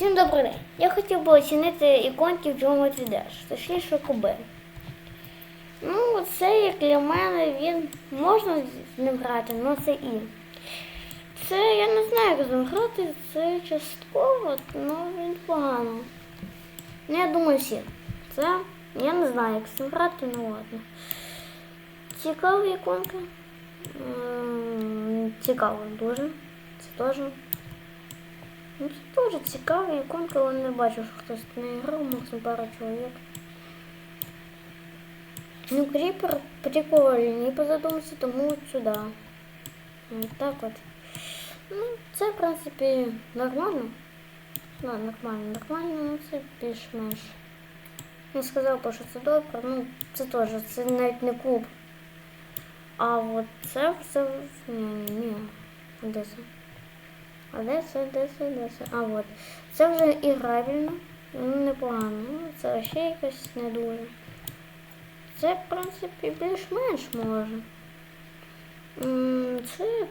Всім добрий день. Я хотів би оцінити іконки в Geometry Dash, точніше куби. Ну, це як для мене він можна з ним грати, але це і. Це я не знаю, як з ним грати, це частково, але він погано. Ну, я думаю всі. Це я не знаю, як з цим грати, ну ладно. Цікава іконка. Цікаво дуже. Це теж. Ну, це теж цікаво, іконка, але не бачу, що хтось не грав, максимум пару чоловік. Ну, кріпер прикольний по задумці, тому сюди. Вот так от. Ну, це, в принципі, нормально. Ну, нормально, нормально, ну це більш-менш. Не сказав, що це добре, ну це теж, це навіть не клуб. А от це все. Ні, ні, ні. А де це, де це, де це? А от. Це вже іграбельно, ну непогано. Ну, це ще якось не дуже. Це, в принципі, більш-менш може. Це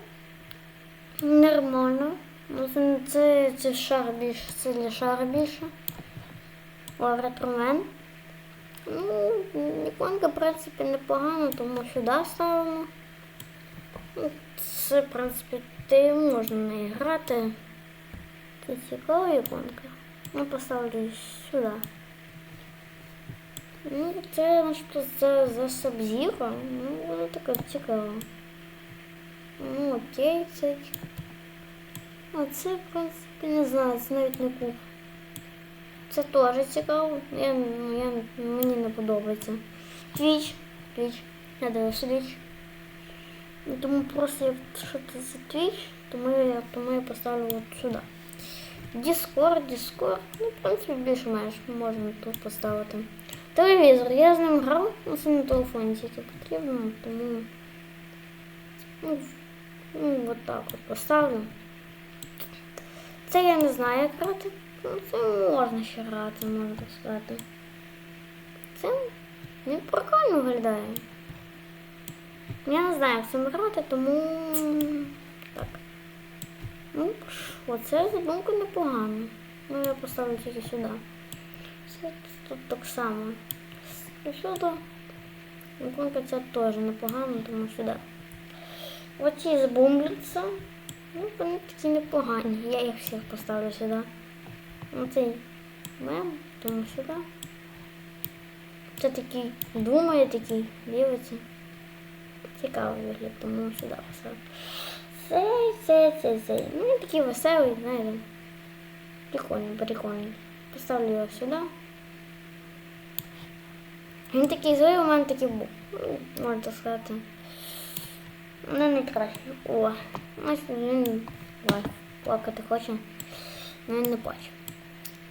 нормально. Ну, Це, це, шар більше, це для шара більше. Ретромен. Ну, іконка, в принципі, непогана, тому сюди ставимо. Це, в принципі, ти можна не грати. Це цікава іконка. Я поставлю сюди. Ну, це начебто за, за Sub-Zero. Ну, воно таке цікаво. Ну, окей, це. А це, в принципі, не знаю, це навіть не куб. Це теж цікаво. Я, ну, я, мені не подобається. Твіч. Твіч. Я дивився твіч. Ну, Тому просто це за твіч, тому я, тому я поставлю от сюди. Discord, Discord, ну, в принципі, більш-менш можна тут поставити. Телевізор, я з ним грав, але це на телефоні тільки потрібно, тому ну, ну, от так от поставлю. Це я не знаю, як грати. Ну, це можна ще грати, можна сказати. Це він прикольно виглядає. Я не знаю, як цим грати, тому так. Ну, оце задумка непогано. Ну, я поставлю тільки сюди. Це тут так само. І сюди. Іконка ця теж непогано, тому сюди. Оці з бумбліца. Ну, вони такі непогані. Я їх всіх поставлю сюди. Оцей мем, тому сюди. Це такий думає, такий дивиться. Цікавий вигляд, тому сюди поставлю. Цей, цей, цей. Ну, він такий веселий, знаєте. Прикольний, прикольний. Поставлю його сюди. Він такий злий, у мене такий був. Ну, Можна сказати. Не найкраще. О, ось він ой, плакати хоче. але Він не плаче.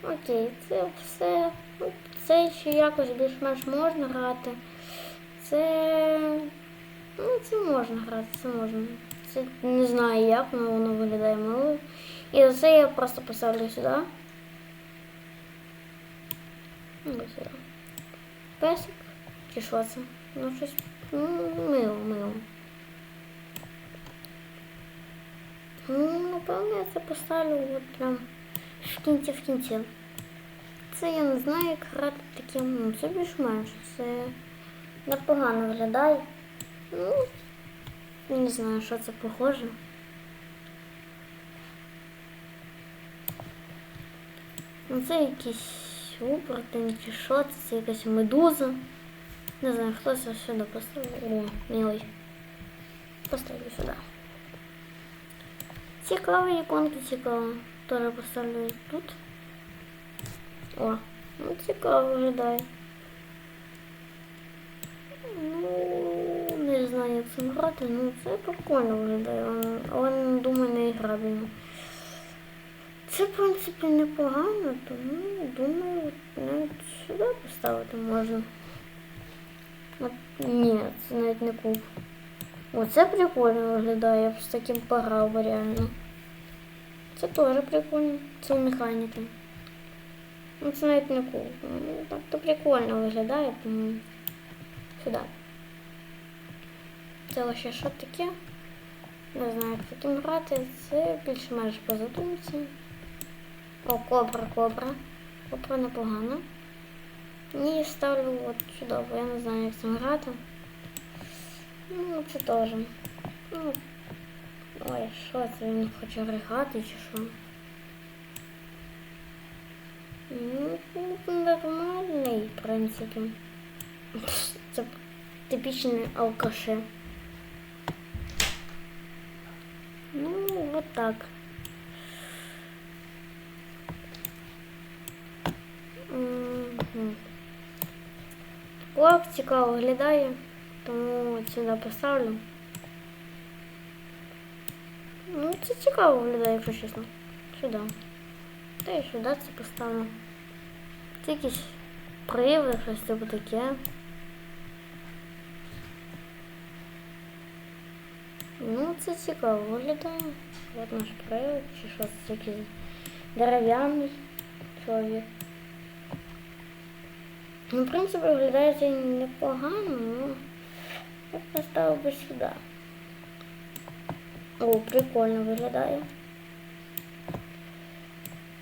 Окей, це все. Ну, Це ще якось більш-менш можна грати. Це. Ну, це можна грати, це можна. Це не знаю як, але воно виглядає мило. І за це я просто поставлю сюди. Ну, сюди. Песик. Чи що це? Ну, щось ну, мило, мило. Ну, напевно, я це поставлю от прям в кінці в кінці. Це я не знаю, як грати таким, ну, це більш-менш. Це непогано виглядає. Ну, не знаю, що це похоже. Ну, це якийсь оборотень чи що, це, якась медуза. Не знаю, хто це сюди поставив. О, милий. Поставлю сюди. Цікаві іконки, цікаво. Теж поставлю тут. О, ну цікаво виглядає. Ну, не знаю, як цим грати, ну це прикольно виглядає, але думаю, не грабельно. Це, в принципі, непогано, тому думаю, навіть сюди поставити можна. От, ні, це навіть не куб. Оце прикольно виглядає, я б з таким пограв реально. Це теж прикольно, це механіки. Ну це навіть не куб. Ну, так то прикольно виглядає, тому сюди. Це ще що таке? Не знаю, як таким грати, це більш-менш по задумці. О, кобра, кобра. Кобра непогано. Ні, ставлю от бо я не знаю, як цим грати. Ну, це теж. Ну, ой, що це він хоче ригати чи що? Ну, нормальний, в принципі. Це типічні алкаши. Ну, вот так. Мгм. Лак цікаво виглядає, тому сюди поставлю. Ну, це цікаво виглядає, якщо чесно. Сюди. Та і сюди це поставлю. Це якісь приви, щось типу таке. Ну, це цікаво виглядає. От наш привид, чи що це якийсь дерев'яний чоловік. Ну, в принципі, виглядає це непогано, ну я поставив би сюди. О, прикольно виглядає.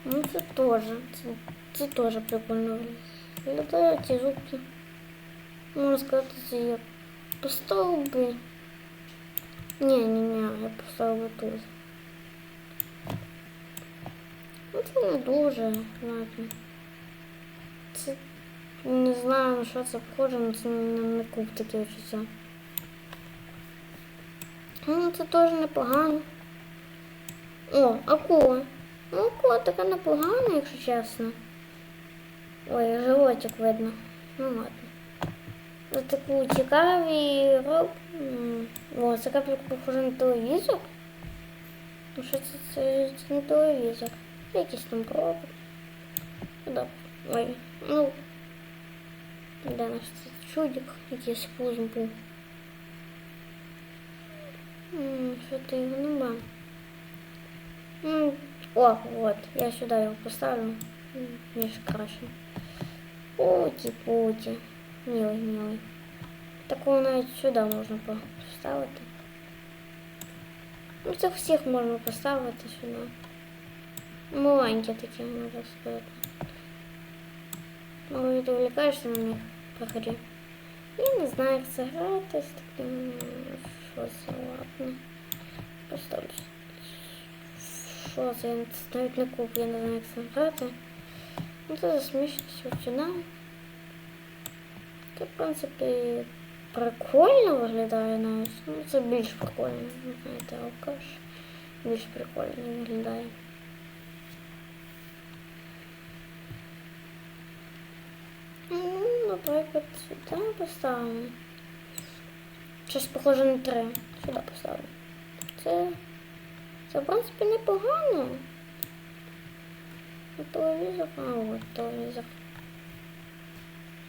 Ну, це теж. Це, це теж прикольно виглядає ці зубки. Можна сказати, це я поставив би. Ні, я поставив би тут. Ну, це не дуже, знаєте. Це не знаю, на що це похоже, але це не куб таке все. Ну, це теж непогано. О, акула. Ну, акула така непогана, якщо чесно. Ой, животик видно. Ну ладно. Ось таку цікаві роб. М, О, це капелька похоже на телевізор. Ну що це, це, це не телевізор. Це якийсь там робот. Да. Ой, ну. Де наш цей чудик, якийсь спуск був. М, Що ти його нема? М, О, от, я сюди його поставлю. М, Ніж краще. Путі, Такого навіть сюди можна поставити. Ну, це всіх можна поставити сюди. Маленькі такі, можна сказати. Ну, відволікаєшся на них по грі. Я не знаю, як це грати з таким. Що це ладно. Поставлю. Що це навіть не куп, я не знаю, як це грати. Ну це засмішно сюди. Це, в принципі, прикольно виглядає навіть. Ну, це більш прикольно. Знаєте, алкаш. Більш прикольно виглядає. Ну, наприклад, сюди поставимо. Щось похоже на три. Сюди поставимо. Це, це в принципі, непогано. А телевізор, а от телевізор.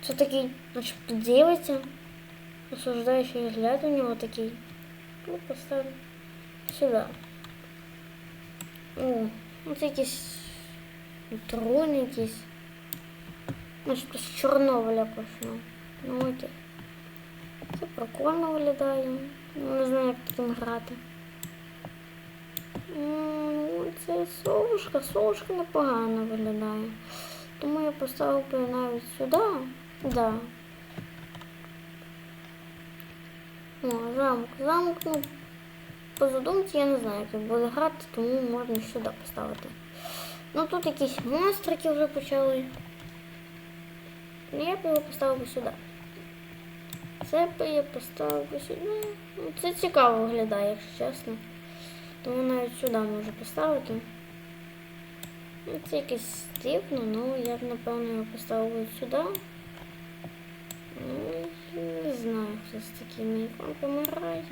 Це такий, начебто дивиться. Осуждаючий взгляд у нього такий. Ну, поставлю сюди. О, ну це якийсь трон якийсь. Начебто з Чорнобиля пішло. Ну окей. Це прикольно виглядає. Ну, не знаю, як таким грати. Це совушка, совушка непогано виглядає. Тому я поставив навіть сюди. Да. О, замок. Замок, ну, по задумці я не знаю, як буде грати, тому можна сюди поставити. Ну тут якісь монстрики вже почали. Ну, Я б його поставив сюди. Це б я поставив сюди. Ну, це цікаво виглядає, якщо чесно. Тому навіть сюди можу поставити. Ну, це якесь дивно, ну я б напевно його поставив сюди. Не знаю, хто з такими іконками грає.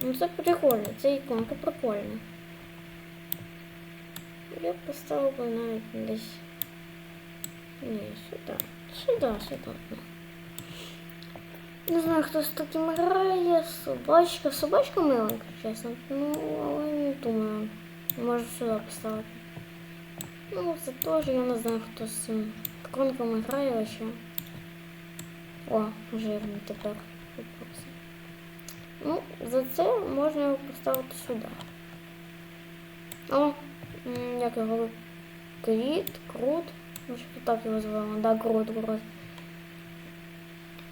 Ну це прикольно, це іконка прикольна. Я б поставив би навіть десь. Ні, сюди. Сюди, сюди. ну. Не знаю, хто з таким грає. Собачка. Собачка миленька, чесно. Ну, але не думаю. Можу сюди поставити. Ну, це теж я не знаю, хто з цим іконками грає вообще. О, жирний тепер. Ну, за це можна його поставити сюди. О, як його Кріт, Крут. Ну, що так його звали, да, Крут, Крут.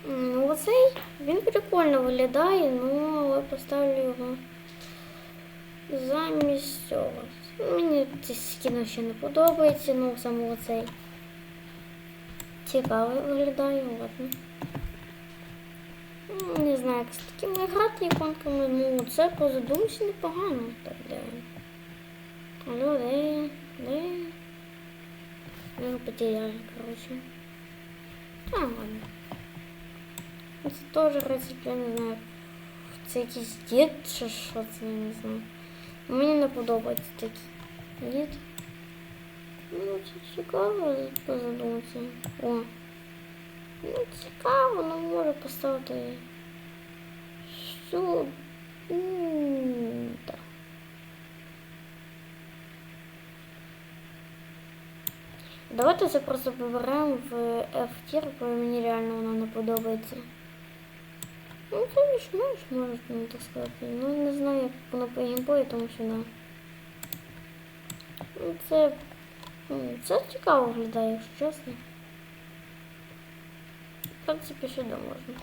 Ну, оцей, він прикольно виглядає, ну, але поставлю його замість цього. Мені цей скін ще не подобається, ну, саме оцей. Цікавий виглядає, ладно. Ну, Не знаю, як з такими грати іконками, ну, це по непогано. Так, де? Алло, де? Де? Ми його потеряли, короче. А, ладно. Ну, Це теж рецепт, я не знаю. Це якийсь дід чи що це, я не знаю. Мені не подобається такий дід. Ну, це цікаво позадуматися. О. Ну, цікаво, ну може поставити сюди. Так. Давайте це просто поберемо в F-тір, бо мені реально воно не подобається. Ну, це більш-менш можна ну, так сказати. Ну, не знаю, як воно по геймбою, тому що да. Ну, це, ну, це цікаво виглядає, якщо чесно. В принципі, сюди можна.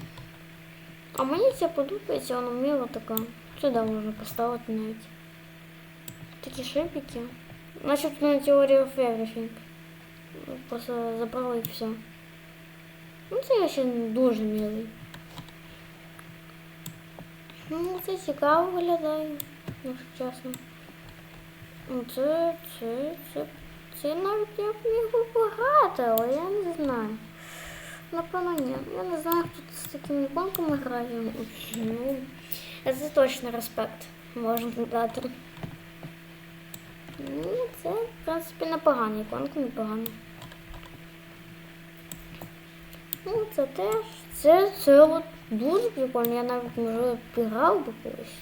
А мені це подобається, воно мило таке. Сюди можна поставити навіть. Такі шипики. Значить, на теорію of everything. Просто забрала і все. Ну, це я ще дуже милий. Ну, це цікаво виглядає, якщо чесно. Ну, Це, це, це, це навіть я б міг би пограти, але я не знаю. Напевно, ні. Я не знаю, хто з такими іконками грає. Ну, це точно респект можна дати. Ну, це, в принципі, непогана іконка, непогана. Ну, це теж. Це, це от дуже прикольно. Я навіть може піграв би колись.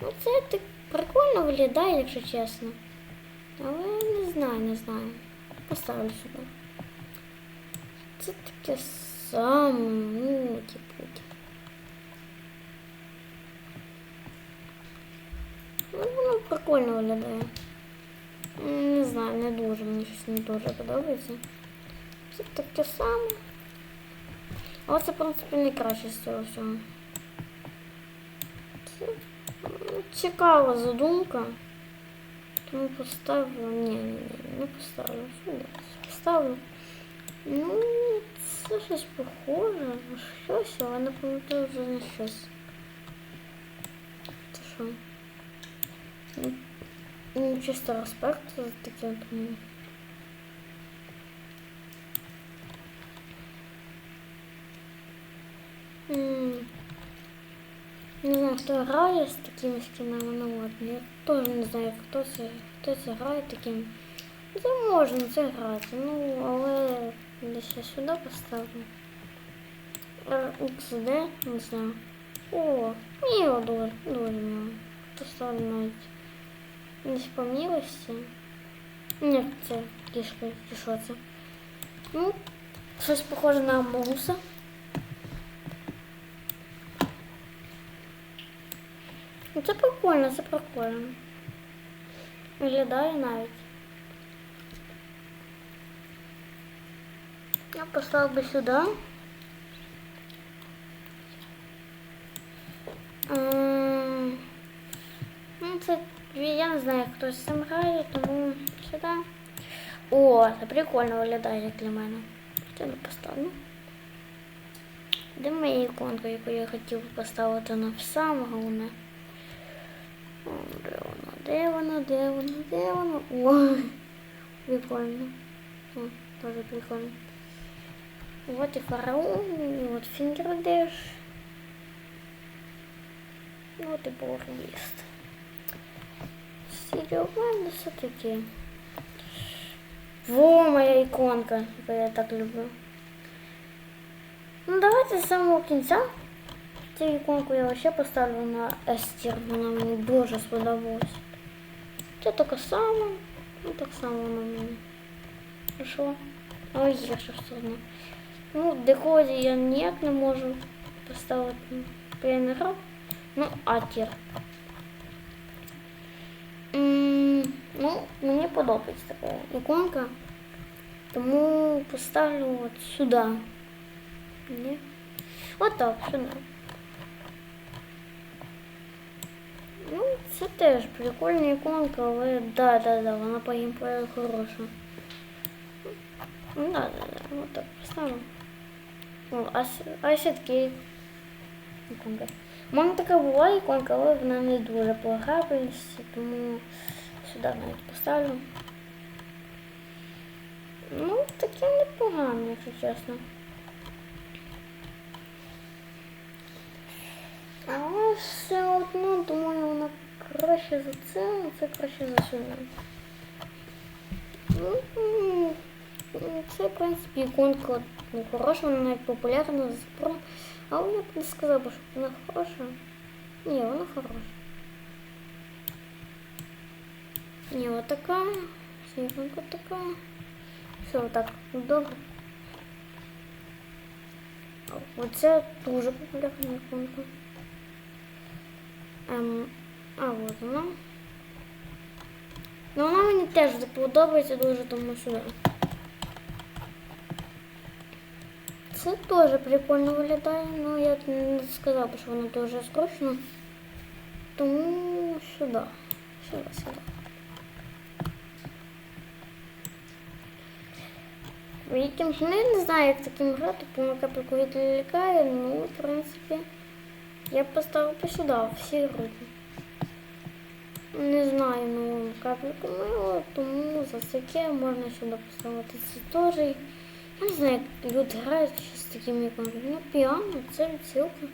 Ну, це так прикольно виглядає, якщо чесно. Але не знаю, не знаю. Поставлю сюди. Це таке саме, ну, типу. Ну, воно прикольно виглядає. Не знаю, не дуже, мені щось не дуже подобається. Це таке саме. Але це, в принципі, найкраще з цього всього. Це цікава задумка. Тому поставлю. Ні, ні, не поставлю. Сюди. Поставлю. Ну, це щось похоже на щось, але не пам'ятаю вже на щось. Це що? Ну, Ну, чисто респект за таке, тому. Не знаю, хто грає з такими скінами, ну ладно. Я теж не знаю, хто це, хто це грає таким. Це можна це грати, ну, але десь я сюди поставлю. XD, не знаю. О, мило дуже, дуже мило. Поставлю навіть. Десь по милості. Ні, це кішка, чи що це. Ну, щось похоже на Амогуса. Ну, це прикольно, це прикольно. Виглядає навіть. Я поставив би сюди. Ем, Ну, це я не знаю, хто з цим грає, тому сюди. О, це прикольно виглядає для мене. Це не поставлю. Де моя іконка, яку я хотів поставити на саме головне? О, Де вона? Де вона? Де вона? Де вона? О, прикольно. О, тоже прикольно. Вот и фараон, и вот фингердеш. Вот и борглист. Серьезно, все-таки. Во, моя иконка, яку я так люблю. Ну, давайте з самого кінця. Цю іконку я вообще поставлю на S-тір, вона мені дуже сподобалась. Це така сама, ну так само вона мені. Хорошо. Ой, я що все одно. Ну, в декоді я ніяк не можу поставити. Бо я не грав. Ну, а тір. М, Ну, мені подобається така іконка. Тому поставлю от сюди. Ні. От так, сюди. Ну, це теж прикольна іконка, але да, да, да, вона по геймплею хороша. Ну, да, да, да, вот так поставимо. О, а, с- а все-таки іконка. У мене така була іконка, але вона не дуже по тому сюди навіть поставлю. Ну, таке непогано, якщо чесно. Але все одно, думаю, вона краще за це, а це краще за сюди. Ну, м, м, це, в принципі, іконка ну, хороша, вона навіть популярна з про. Але я б не сказала, що вона хороша. Ні, вона хороша. Ні, от така. Це іконка така. Все, так, добре. А Оце дуже популярна іконка. Ем, а от вона. Ну вона мені теж подобається дуже, тому сюди. Це теж прикольно виглядає, ну я не сказав, би, що воно дуже зручно. Тому сюди. Сюди, сюди. Яким ну, не знаю, як таким грати, по капельку відлікає, ну, в принципі, я поставив по сюди, всі груди. Не знаю, ну капельку мило, тому за таке можна сюди поставити це теж. Я не знаю, як люди грають ще з такими іконками. Ну, піано, це відсилка.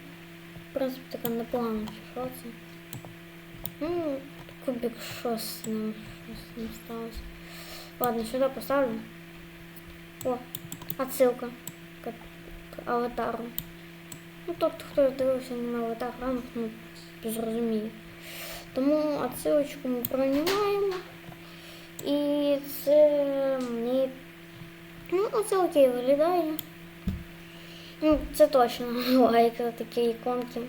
В принципі, така непогана, чи що це. Ну, кубик, що з ним, що з ним сталося. Ладно, сюди поставлю. О, отсилка к, к аватару. Ну, тобто, хто дивився на аватар ранок, ну, зрозуміє. Тому отсилочку ми приймаємо. І це мені. Ну, оце окей виглядає. Ну, це точно лайк такі іконки.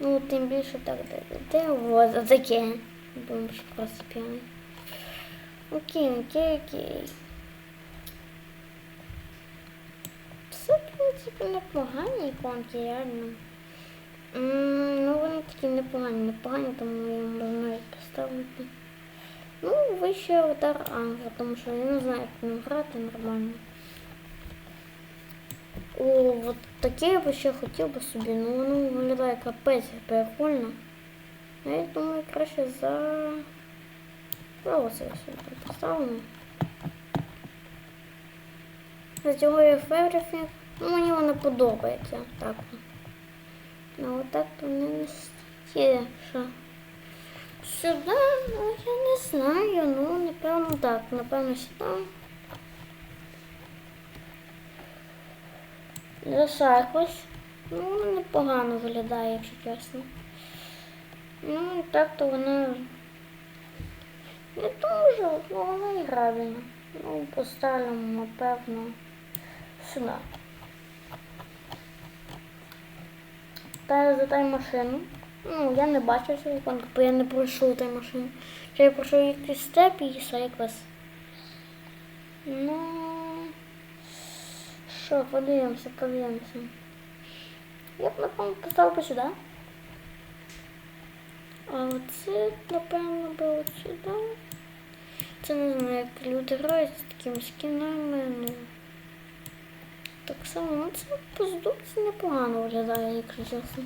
Ну, тим більше так де, де от таке. Бомбочка просто п'яний. Окей, окей, окей. Все, в принципі, непогані іконки, реально. М, Ну, вони такі непогані, непогані, тому я можу навіть поставити. Ну, вище аватар Ангел, тому що я не знаю, як ним грати нормально. О, от таке я би ще хотів би собі, ну воно капець прикольно. Ну, Я думаю, краще за... Оце я сюди поставимо. За цього я Everything. Ну, мені воно подобається. Так. Ну, отак то не що... Сюди, ну я не знаю, ну напевно так, напевно сюди. Якось. Ну, непогано виглядає, якщо чесно. Ну, так то воно не дуже, ну воно і грабельно. Ну, поставимо, напевно, сюди. Та за тайм-машину. Ну, я не бачив цю іконку, бо я не пройшов тайм-машину. Чи я пройшов якийсь степ і Сайклес. Ну, що, подивимося, подивимося. Я б, напевно, поставив би сюди. А оце, напевно, от сюди. Це не знаю, як люди грають з такими скінами, ну. Так само, ну це по здобці непогано виглядає, якщо чесно.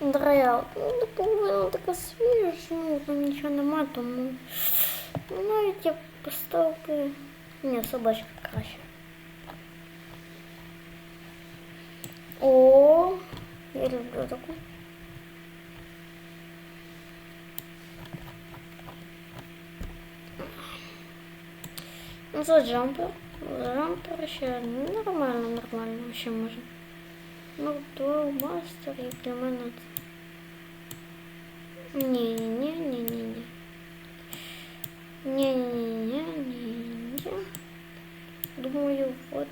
Драял, ну наполовину така свіжа, що ну, там нічого нема, тому ну, навіть я б поставив би... Ні, собачка краще. О, я люблю таку. Ну, за джампер. За джампер ще нормально, нормально, ще може. Ну, то мастер, як для мене. це- Не-не-не-не-не-не. Не-не-не-не-не. Думаю, вот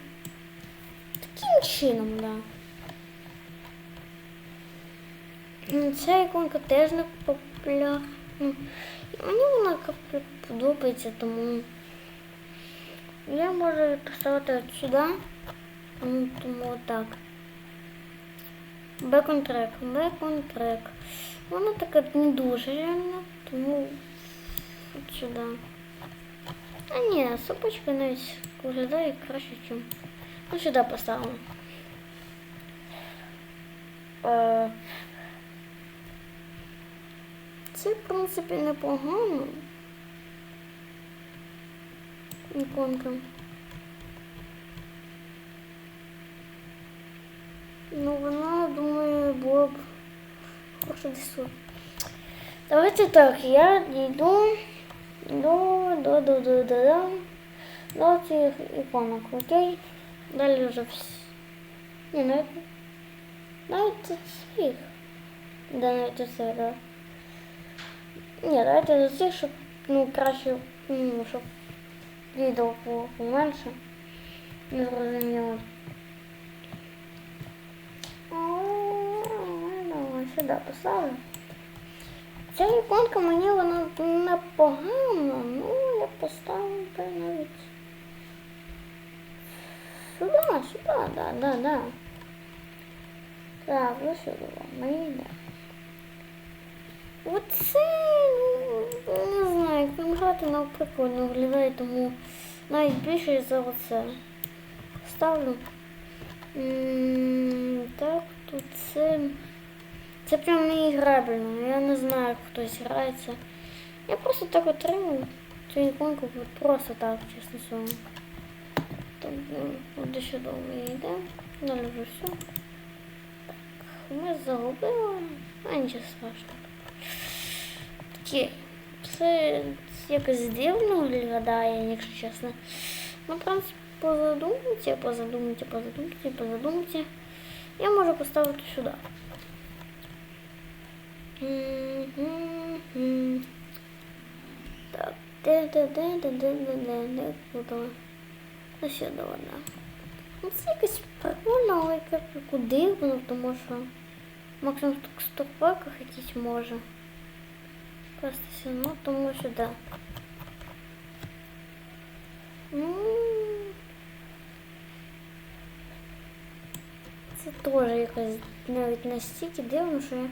таким чином, да. Ця іконка теж не популярна. Мені вона подобається, тому я можу поставити от сюди, тому так. Бекон трек, бекон трек. Вона така не дуже реально, тому от сюди. А ні, сопочка навіть виглядає краще, ніж. Ну, сюди поставимо. Е, Це, в принципі, непогано. Іконка. Ну, вона, була б хороша десь. Давайте так, я дійду до, до, до, до, до, до, до цих іконок, окей? Далі вже всі. Ні, навіть, навіть це всіх. Да, навіть це, да. Ні, давайте за цих, щоб, ну, краще, ну, щоб відео було поменше. Не зрозуміло. Ну, сюди поставлю. Ця іконка мені вона непогана, ну я поставлю та навіть. Сюди, сюди, да, да, да. Так, ну сюди мені йде. Оце, не знаю, як там грати на прикольно виглядає, тому навіть більше за оце. Ставлю. М, Так, тут це. Це прям не іграбельно. Я не знаю, як хтось грається. Я просто так отримую цю іконку просто так, чесно слово. Так, ну, ще довго йде. Далі вже все. Так, ми загубили. А нічого страшного. Такі. Це якось дивно виглядає, якщо чесно. Ну, в принципі, позадумайте, позадумайте, позадумайте, позадумайте. Я можу поставити сюди. Так, де-де-де-де-де-де-де-де, куди? Ну ще до вона. Ну це якось прикольно, але як куди воно, тому що максимум в стопаках якісь може. Просто все одно, тому що да. Ну, це теж якось навіть настільки дивно, що я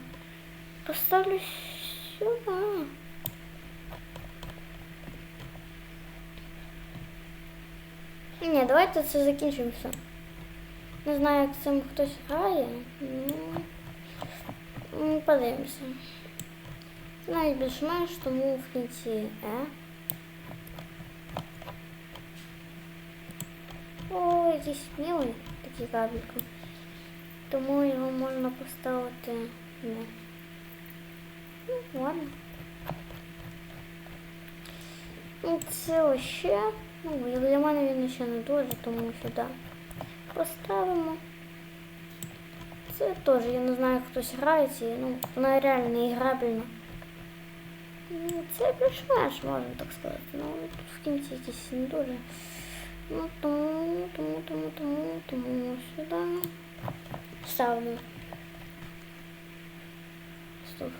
поставлю сюди. Ні, давайте це закінчимо все. Не знаю, як цим хтось грає. Ну, подивимося. Навіть більш-менш, тому в кінці Е. О, якийсь милий такий кабелька. Тому його можна поставити не. Ну, ладно. Ну, це ще. Ну, для мене він ще не дуже, тому сюди поставимо. Це теж, я не знаю, як хтось грається, і, ну, вона реально іграбельна. Ну, це більш-менш, можна так сказати. Ну, тут в кінці якісь не дуже. Ну, тому, тому, тому, тому, тому сюди. Стоп,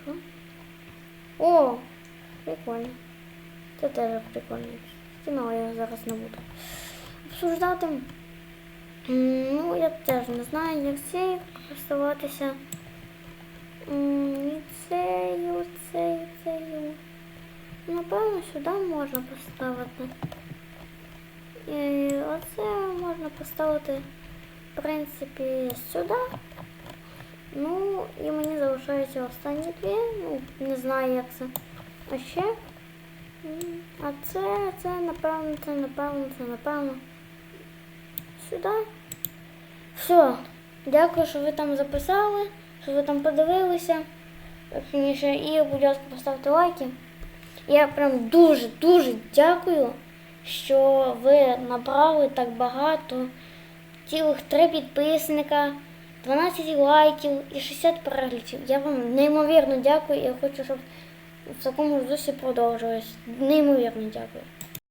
що? О, прикольно. Це теж прикольно. Кіно я зараз не буду. Обсуждати. Ну, я теж не знаю, як цей користуватися. І цею, цею, цею. Напевно, сюди можна поставити. І оце можна поставити, в принципі, сюди. Ну, і мені залишаються останні дві. Ну, не знаю, як це. А ще. А це, це, напевно, це, напевно, це, напевно. Сюди. Все. Дякую, що ви там записали, що ви там подивилися. І, будь ласка, поставте лайки. Я прям дуже-дуже дякую, що ви набрали так багато. Цілих три підписника, 12 лайків і 60 переглядів. Я вам неймовірно дякую я хочу, щоб в такому ж дусі продовжилось. Неймовірно дякую.